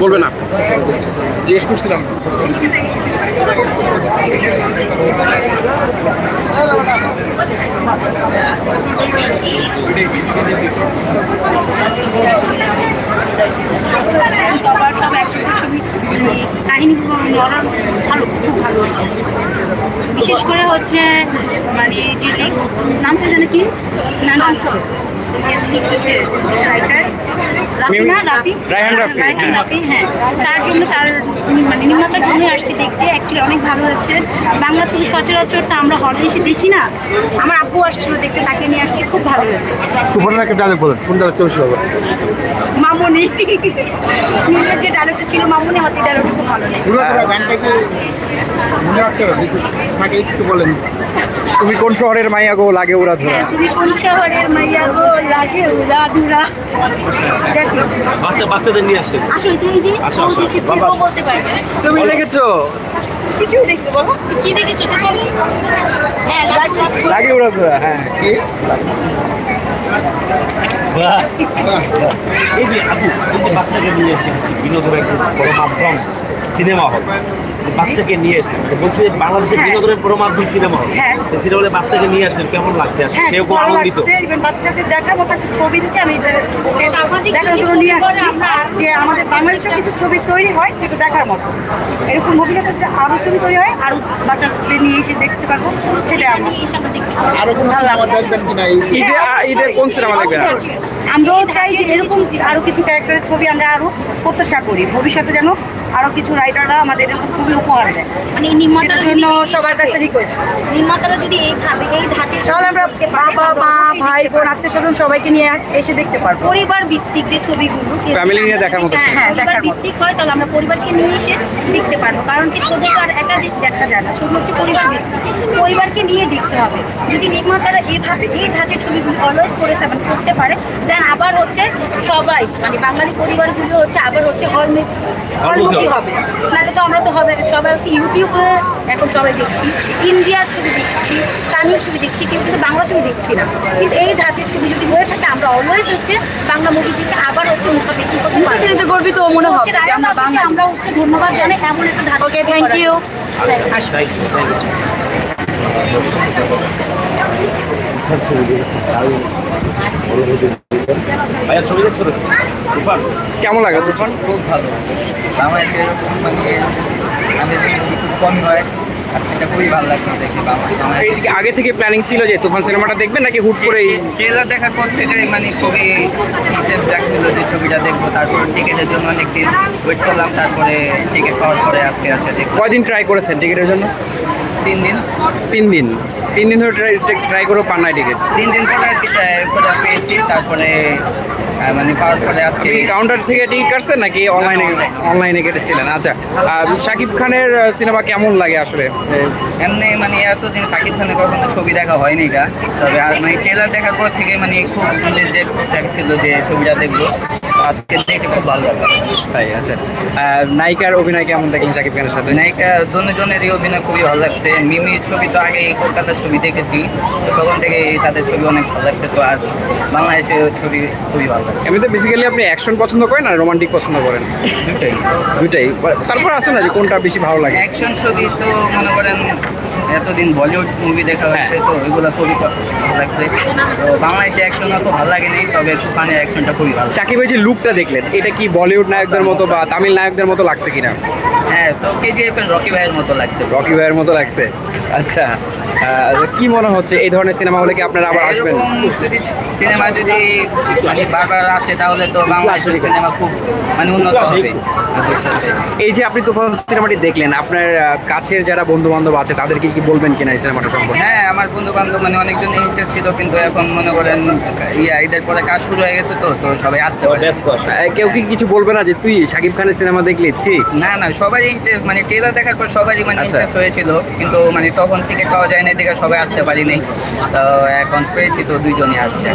বলবে না। জিজ্ঞেস করছিলাম। সবার সব একসাথে ছবি। মানে কাহিনীগুলো নরম ভালো খুব ভালো হয়েছে বিশেষ করে হচ্ছে মানে যে নামটা যেন কি? না চঞ্চল রাফি না রাফি রায়হান রাফি, হ্যাঁ। হ্যাঁ। তার জন্য তার মানে নির্মাতার জন্য আসছি দেখতে অ্যাকচুয়ালি অনেক ভালো হয়েছে বাংলা ছবি সচরাচর তো আমরা হলে এসে দেখি না। আমার আব্বু আসছিল দেখতে তাকে নিয়ে আসছি খুব ভালো হয়েছে। ডায়লগ বলেন কোন মামনি। নিজের যে ডায়লগটা ছিল মামনি হাতে ডায়লগটা খুব ভালো লাগে পুরো গানটা কি মনে আছে থাকে একটু বলেন। তুমি কোন শহরের মাইয়া গো লাগে ওরা ধরা? হ্যাঁ, তুমি কোন শহরের মাইয়া গো লাগে উড়া দুরা বাচ্চা বাচ্চাদের নিয়ে আসছেন আসলে তুই যে আসো, আসো, বাবা, বলতে পারবে। তুমি দেখেছ? কিছুই দেখছ বলো। কি দেখেছ তো বলো হ্যাঁ লাগে লাগে ওরা ধরা হ্যাঁ। কি? এই যে আপু এই যে বাচ্চাকে নিয়ে এসে বিনোদনের একটা বড় মাধ্যম সিনেমা হল। বাচ্চাকে নিয়ে এসেছেন বলছি বাংলাদেশে বাংলাদেশের হ্যাঁ। বিনোদনের বড় মাধ্যম সিনেমা হল। হ্যাঁ। সিনেমা হলে বাচ্চাকে নিয়ে আসেন কেমন লাগছে? আসলে হ্যাঁ সেও খুব আনন্দিত। বাচ্চাদের দেখাবো ছবি দেখে আমি সামাজিক নিয়ে আসছি। আর যে আমাদের বাংলাদেশের কিছু ছবি তৈরি হয় যেটা দেখার মতো। এরকম ভবিষ্যতে যদি আরও ছবি তৈরি হয় আরও বাচ্চাদের নিয়ে এসে দেখতে পারব সেটাই আমার। নিয়ে এসে আমরা আরও কোনো সিনেমা দেখবেন কিনা এই ঈদে কোন সিনেমা দেখবেন আমরাও চাই যে এরকম আরও কিছু ক্যারেক্টারের ছবি আমরা আরও প্রত্যাশা করি। ভবিষ্যতে যেন আরও কিছু রাইটাররা আমাদের এরকম ছবি উপহার দেয়। মানে এই নির্মাতারা জন্য সবার কাছে রিকোয়েস্ট নির্মাতারা যদি এইভাবে এই ধাঁচের তাহলে আমরা বাবা মা ভাই বোন আত্মীয় স্বজন সবাইকে নিয়ে এসে দেখতে পারব। পরিবার ভিত্তিক যে ছবিগুলো Family নিয়ে দেখার মতো হ্যাঁ, হ্যাঁ, দেখার মতো। ভিত্তিক হয় তাহলে আমরা পরিবারকে নিয়ে এসে দেখতে পারব। কারণ কি তো আর একাধিক দেখা যায় না। ছবি হচ্ছে পরিবার পরিবারকে নিয়ে দেখতে হবে। যদি নির্মাতারা এইভাবে এই ধাঁচের ছবিগুলো অলওয়েজ করে মানে করতে পারে দেন আবার হচ্ছে সবাই মানে বাঙালি পরিবারগুলো হচ্ছে আবার হচ্ছে হলমুখ হলমুখী হবে। নাহলে তো আমরা তো হবে সবাই হচ্ছে ইউটিউবে এখন সবাই দেখছি ইন্ডিয়ার ছবি দেখছি তামিল ছবি দেখছি কেউ কিন্তু বাংলা ছবি দেখছি না। কিন্তু এই ধাঁচের ছবি যদি হয়ে থাকে আমরা অলওয়েজ হচ্ছে বাংলা মুভি থেকে আবার হচ্ছে মুখাপেক্ষি করতে পারব। এটা গর্বিত মনে হবে। হচ্ছে যে আমরা বাঙালি। আমরা হচ্ছে ধন্যবাদ এমন একটা ওকে থ্যাংক ইউ কেমন লাগে তুফান? খুব ভালো। বাংলাদেশে এরকম মানে আমাদের খুব হয় এটা খুবই ভালো দেখে বাংলা আগে থেকে প্ল্যানিং ছিল যে তুফান সিনেমাটা দেখবেন নাকি হুট করে ট্রেলার দেখার পর থেকে মানে খুবই ইন্টারেস্ট জাগছিল যে ছবিটা দেখব তারপর টিকিটের জন্য অনেকদিন ওয়েট করলাম তারপরে টিকিট পাওয়ার পরে আজকে আছে কয়দিন ট্রাই করেছেন টিকিটের জন্য? তিন দিন তিন দিন তিন দিন ধরে ট্রাই করেও পান নাই টিকিট তিন দিন পরে আর কি try করে পেয়েছি তারপরে মানে পাওয়ার পরে আজকে কাউন্টার থেকে টিকিট কাটছেন নাকি অনলাইনে অনলাইনে কেটেছিলেন? আচ্ছা আর শাকিব খানের সিনেমা কেমন লাগে আসলে? এমনি মানে এতদিন শাকিব খানের কখনো ছবি দেখা হয়নি গা। তবে মানে ট্রেলার দেখার পর থেকে মানে খুব যে ছিল যে ছবিটা দেখব। আজকে দেখে খুব ভালো লাগছে তাই আর নায়িকার অভিনয় কেমন দেখলেন শাকিব খানের সাথে? নায়িকা দুজনেরই অভিনয় খুবই ভালো লাগছে। মিমির ছবি তো আগে কলকাতার ছবি দেখেছি। তো তখন থেকে তাদের ছবি অনেক ভালো লাগছে। তো আর বাংলাদেশে ছবি খুবই ভালো লাগছে। এমনিতে বেসিক্যালি আপনি অ্যাকশন পছন্দ করেন আর রোমান্টিক পছন্দ করেন? দুটোই। তারপর আছে না যে কোনটা বেশি ভালো লাগে? অ্যাকশন ছবি তো মনে করেন এতদিন বলিউড মুভি দেখা হয়েছে তো ওইগুলো খুবই ভালো লাগছে। তো বাংলাদেশে অ্যাকশন অত ভালো লাগেনি তবে তুফানের অ্যাকশনটা খুবই ভালো শাকিবের যে লুকটা দেখলেন এটা কি বলিউড নায়কদের মতো বা তামিল নায়কদের মতো লাগছে কিনা? হ্যাঁ তো কেজিএফ রকি ভাইয়ের মতো লাগছে। রকি ভাইয়ের মতো লাগছে। আচ্ছা কি মনে হচ্ছে? এই ধরনের সিনেমা হলে কি আপনারা আবার আসবেন? যদি সিনেমা যদি মানে বারবার আসে তাহলে তো বাংলাদেশের সিনেমা খুব মানে উন্নত হবে। এই যে আপনি তুফান সিনেমাটি দেখলেন আপনার কাছের যারা বন্ধু বান্ধব আছে তাদেরকে কি বলবেন কিনা এই সিনেমাটা সম্পর্কে? হ্যাঁ আমার বন্ধু বান্ধব মানে অনেকজন ইন্টারেস্ট ছিল কিন্তু এখন মনে করেন ইয়া ঈদের পরে কাজ শুরু হয়ে গেছে তো তো সবাই আসতে পারে কেউ কি কিছু বলবে না যে তুই শাকিব খানের সিনেমা দেখলি? ছি। না না সবারই ইন্টারেস্ট মানে ট্রেলার দেখার পর সবারই মানে আচ্ছা। ইন্টারেস্ট হয়েছিল। কিন্তু মানে তখন থেকে পাওয়া যায় না এদিকে সবাই আসতে পারিনি। তো এখন পেয়েছি তো দুইজনই আসছে।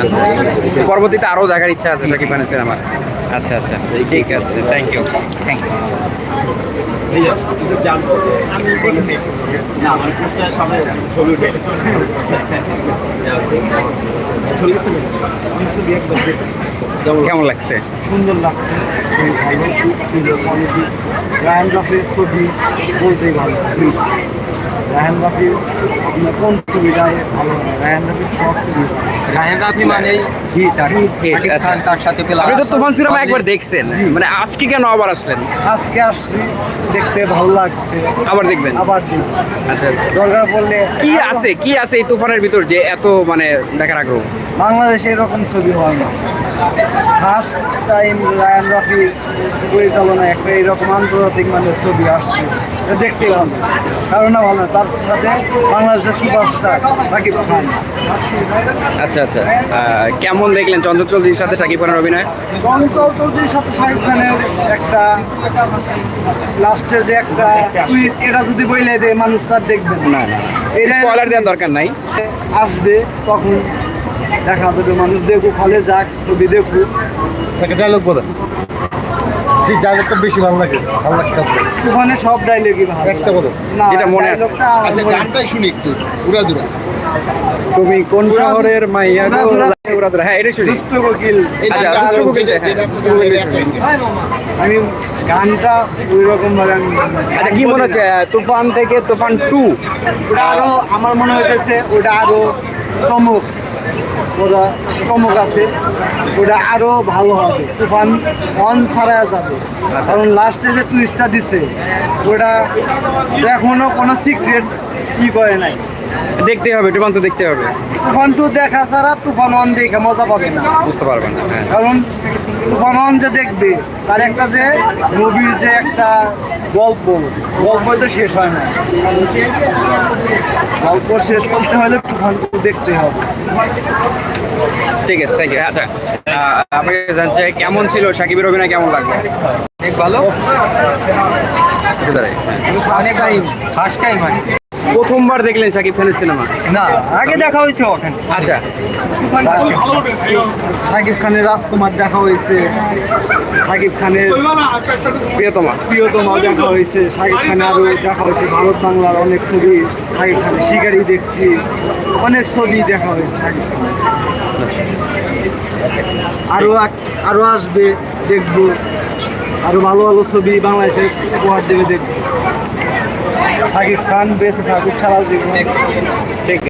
আচ্ছা, আচ্ছা। পরবর্তীতে আরও দেখার ইচ্ছা আছে শাকিব খানের সিনেমা আচ্ছা আচ্ছা। ঠিক আছে থ্যাংক ইউ থ্যাংক ইউ কেমন লাগছে? সুন্দর লাগছে। রায়ন রাফির ছবি বলতেই ভালো রায়ন রাফি আপনার কোন ছবিটাই ভালো রায়ন রাফির সব ছবি রাফি মানে হিট আর Hit, আচ্ছা। তার সাথে আপনি তো তুফান সিনেমা একবার দেখছেন। মানে আজকে কেন আবার আসলেন? আজকে আসছি দেখতে ভালো লাগছে। আবার দেখবেন? আবার আচ্ছা আচ্ছা। দরকার পড়লে কি আছে কি আছে এই তুফানের ভিতর যে এত মানে দেখার আগ্রহ? বাংলাদেশে এরকম ছবি হয় না। ফার্স্ট টাইম রায়ান রাফি পরিচালনা একটা এইরকম আন্তর্জাতিক মানের ছবি আসছে। এটা দেখতে ভালো। কারণ না ভালো না, তার সাথে বাংলাদেশের সুপারস্টার সাকিব খান। আচ্ছা আচ্ছা। কেমন দেখলেন চঞ্চল চৌধুরীর সাথে শাকিব খানের অভিনয়? চঞ্চল চৌধুরীর সাথে শাকিব খানের একটা লাস্টে যে একটা টুইস্ট এটা যদি বইলে দেয় মানুষ তার দেখবেন না। না এটা স্পয়লার দেওয়ার দরকার নাই। আসবে তখন। দেখা যাবে মানুষ দেখুক হলে যাক ছবি দেখুক। একটা ডায়লগ বলে যে ডায়লগটা বেশি ভালো লাগে ভালো লাগছে ওখানে সব ডাইলগই ভালো একটা বলো। যেটা মনে আছে। dialogue টা আমার আচ্ছা গানটাই শুনি একটু উড়া দুরা। তুমি কোন শহরের মাইয়া গো? উড়াধুরা- উড়াধুরা হ্যাঁ এটা শুনি। দুষ্ট কোকিল। আচ্ছা, গানটা দুষ্টু আরও কবিতা, যেটা- হ্যাঁ, যেটা দুষ্টু কবিতা শুনি। আমি গানটা ওই রকম ভাবে আমি আচ্ছা কি মনে হচ্ছে তুফান থেকে তুফান টু? ওটা আরও আমার মনে হইতেছে ওটা আরও চমক। ওটা চমক আছে ওটা আরও ভালো হবে। তুফান অন ছাড়া যাবে। কারণ লাস্টে যে টুইস্টটা দিছে ওটা এখনও কোনো সিক্রেট ই করে নাই। দেখতে হবে তুফান তো দেখতে হবে। তুফান টু দেখা ছাড়া তুফান ওয়ান দেখে মজা পাবে না। বুঝতে পারবেন না হ্যাঁ। কারণ তুফান ওয়ান যে দেখবে তার একটা যে মুভির যে একটা গল্প গল্প তো শেষ হয় না। গল্প শেষ করতে হলে ভালো টু দেখতে হবে। ঠিক আছে থ্যাংক ইউ আচ্ছা আপনাকে জানছে কেমন ছিল সাকিবের অভিনয় কেমন লাগল? ভালো। অনেক টাইম। ফার্স্ট টাইম হয়। প্রথমবার দেখলেন সাকিব খানের সিনেমা? না আগে দেখা হয়েছে ওখানে। আচ্ছা। সাকিব খানের রাজকুমার দেখা হয়েছে। সাকিব খানের প্রিয়তমা। প্রিয়তমা দেখা হয়েছে। শাকিব খান আরও দেখা হয়েছে। ভারত বাংলার অনেক ছবি শাকিব খানের শিকারি দেখছি। অনেক ছবি দেখা হয়েছে শাকিব খানের। আরও আরও আসবে দেখব। আরও ভালো ভালো ছবি বাংলাদেশে উপহার দেবে দেখব। শাকিব খান বেঁচে থাকুক জীবন ঠিক